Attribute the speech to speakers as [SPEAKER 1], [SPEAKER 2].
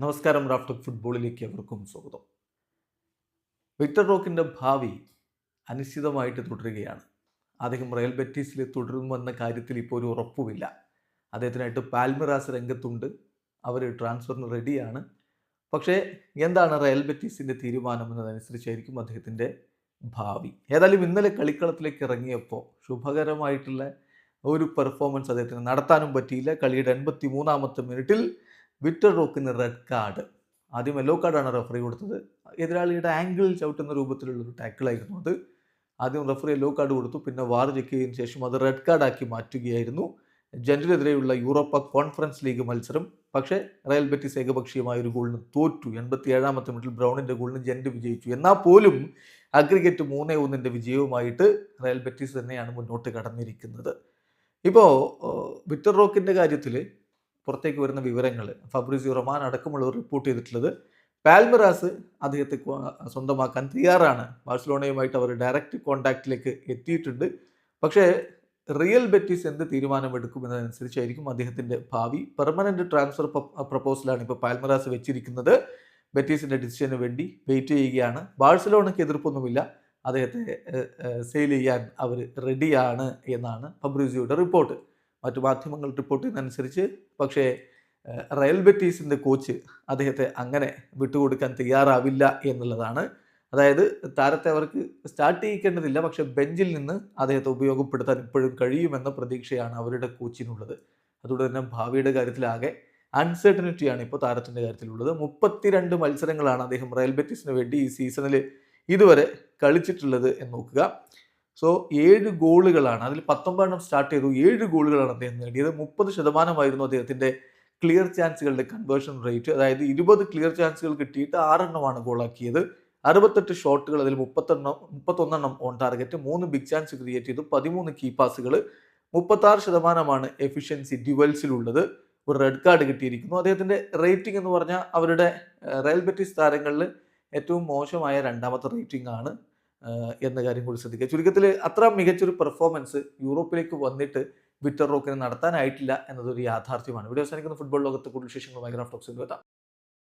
[SPEAKER 1] നമസ്കാരം റാഫ്റ്റർ ഫുട്ബോളിലേക്ക് അവർക്കും സ്വാഗതം. വിക്ടർ റോക്കിന്റെ ഭാവി അനിശ്ചിതമായിട്ട് തുടരുകയാണ്. അദ്ദേഹം റയൽ ബെറ്റീസിൽ തുടരുമെന്ന കാര്യത്തിൽ ഇപ്പോൾ ഒരു ഉറപ്പുമില്ല. അദ്ദേഹത്തിനായിട്ട് പാൽമിറാസ് രംഗത്തുണ്ട്. അവർ ട്രാൻസ്ഫറിന് റെഡിയാണ്. പക്ഷേ എന്താണ് റയൽ ബെറ്റീസിന്റെ തീരുമാനം എന്നതനുസരിച്ചായിരിക്കും അദ്ദേഹത്തിന്റെ ഭാവി. ഏതായാലും ഇന്നലെ കളിക്കളത്തിലേക്ക് ഇറങ്ങിയപ്പോൾ ശുഭകരമായിട്ടുള്ള ഒരു പെർഫോമൻസ് അദ്ദേഹത്തിന് നടത്താനും പറ്റിയില്ല. കളിയുടെ എൺപത്തി മൂന്നാമത്തെ മിനിറ്റിൽ വിക്ടർ റോക്കിന് റെഡ് കാർഡ് ആദ്യം യെല്ലോ കാർഡാണ് റെഫറി കൊടുത്തത്. എതിരാളിയുടെ ആംഗിളിൽ ചവിട്ടുന്ന രൂപത്തിലുള്ള ഒരു ടാക്കിളായിരുന്നു അത്. ആദ്യം റെഫറി യെല്ലോ കാർഡ് കൊടുത്തു പിന്നെ വാർ ചെക്ക് ചെയ്തതിനു ശേഷം അത് റെഡ് കാർഡാക്കി മാറ്റുകയായിരുന്നു. ജെന്റിനെതിരെയുള്ള യൂറോപ്പ കോൺഫറൻസ് ലീഗ് മത്സരം. പക്ഷേ റയൽ ബെറ്റിസ് ഏകപക്ഷീയമായ ഒരു ഗോളിന് തോറ്റു. എൺപത്തി ഏഴാമത്തെ മിനിറ്റിൽ ബ്രൗണിന്റെ ഗോളിന് ജെന്റ് വിജയിച്ചു. എന്നാൽ പോലും അഗ്രിഗേറ്റ് മൂന്നേ ഒന്നിന്റെ വിജയവുമായിട്ട് റയൽ ബെറ്റിസ് തന്നെയാണ് മുന്നോട്ട് കടന്നിരിക്കുന്നത്. ഇപ്പോൾ വിക്ടർ റോക്കിന്റെ കാര്യത്തിൽ പുറത്തേക്ക് വരുന്ന വിവരങ്ങൾ ഫബ്രിസിയോ റൊമാൻ അടക്കമുള്ളവർ റിപ്പോർട്ട് ചെയ്തിട്ടുള്ളത് പാൽമിറാസ് അദ്ദേഹത്തെ സ്വന്തമാക്കാൻ തയ്യാറാണ്. ബാഴ്സലോണയുമായിട്ട് അവർ ഡയറക്റ്റ് കോണ്ടാക്റ്റിലേക്ക് എത്തിയിട്ടുണ്ട്. പക്ഷേ റിയൽ ബെറ്റീസ് എന്ത് തീരുമാനമെടുക്കുമെന്നതനുസരിച്ചായിരിക്കും അദ്ദേഹത്തിന്റെ ഭാവി. പെർമനന്റ് ട്രാൻസ്ഫർ പ്രപ്പോസലാണ് ഇപ്പോൾ പാൽമിറാസ് വെച്ചിരിക്കുന്നത്. ബെറ്റീസിന്റെ ഡിസിഷന് വേണ്ടി വെയിറ്റ് ചെയ്യുകയാണ്. ബാഴ്സലോണയ്ക്ക് എതിർപ്പൊന്നുമില്ല. അദ്ദേഹത്തെ സെയിൽ ചെയ്യാൻ അവർ റെഡിയാണ് എന്നാണ് ഫബ്രിസിയോയുടെ റിപ്പോർട്ട് മറ്റു മാധ്യമങ്ങൾ റിപ്പോർട്ട് ചെയ്യുന്നതനുസരിച്ച് പക്ഷേ റയൽ ബെറ്റീസിന്റെ കോച്ച് അദ്ദേഹത്തെ അങ്ങനെ വിട്ടുകൊടുക്കാൻ തയ്യാറാവില്ല എന്നുള്ളതാണ്. അതായത് താരത്തെ അവർക്ക് സ്റ്റാർട്ട് ചെയ്യിക്കേണ്ടതില്ല പക്ഷെ ബെഞ്ചിൽ നിന്ന് അദ്ദേഹത്തെ ഉപയോഗപ്പെടുത്താൻ ഇപ്പോഴും കഴിയുമെന്ന പ്രതീക്ഷയാണ് അവരുടെ കോച്ചിനുള്ളത്. അതുകൊണ്ട് തന്നെ ഭാവിയുടെ കാര്യത്തിലാകെ അൺസർട്ടനിറ്റിയാണ് ഇപ്പോൾ താരത്തിന്റെ കാര്യത്തിലുള്ളത്. മുപ്പത്തിരണ്ട് മത്സരങ്ങളാണ് അദ്ദേഹം റയൽ ബെറ്റീസിന് വേണ്ടി ഈ സീസണിൽ ഇതുവരെ കളിച്ചിട്ടുള്ളത് എന്ന് നോക്കുക. സോ ഏഴ് ഗോളുകളാണ് അതിൽ പത്തൊമ്പതെണ്ണം സ്റ്റാർട്ട് ചെയ്തു ഏഴ് ഗോളുകളാണ് അദ്ദേഹം നേടിയത്. മുപ്പത് ശതമാനമായിരുന്നു അദ്ദേഹത്തിന്റെ ക്ലിയർ ചാൻസുകളുടെ കൺവേർഷൻ റേറ്റ് അതായത് ഇരുപത് ക്ലിയർ ചാൻസുകൾ കിട്ടിയിട്ട് ആറെണ്ണമാണ് ഗോളാക്കിയത്. അറുപത്തെട്ട് ഷോട്ടുകൾ അതിൽ മുപ്പത്തെണ്ണം മുപ്പത്തൊന്നെണ്ണം ഓൺ ടാർഗറ്റ് മൂന്ന് ബിഗ് ചാൻസ് ക്രിയേറ്റ് ചെയ്തു പതിമൂന്ന് കീ പാസുകൾ മുപ്പത്താറ് ശതമാനമാണ് എഫിഷ്യൻസി ഡ്യുവൽസിലുള്ളത് ഒരു റെഡ് കാർഡ് കിട്ടിയിരിക്കുന്നു. അദ്ദേഹത്തിന്റെ റേറ്റിംഗ് എന്ന് പറഞ്ഞാൽ അവരുടെ റയൽ ബെറ്റിസ് താരങ്ങളിൽ ഏറ്റവും മോശമായ രണ്ടാമത്തെ റേറ്റിംഗ് ആണ്. എന്ന കാര്യം കൂടി ശ്രദ്ധിക്കുക. ചുരുക്കത്തിൽ അത്ര മികച്ചൊരു പെർഫോമൻസ് യൂറോപ്പിലേക്ക് വന്നിട്ട് വിക്ടർ റോക്കിന് നടത്താനായിട്ടില്ല എന്നതൊരു യാഥാർത്ഥ്യമാണ്. ഇവിടെ അവസാനിക്കുന്ന ഫുട്ബോൾ ലോകത്തെ കൂടുതൽ വിശേഷങ്ങളുമായി ഗ്രാഫ് ടോക്സിൽ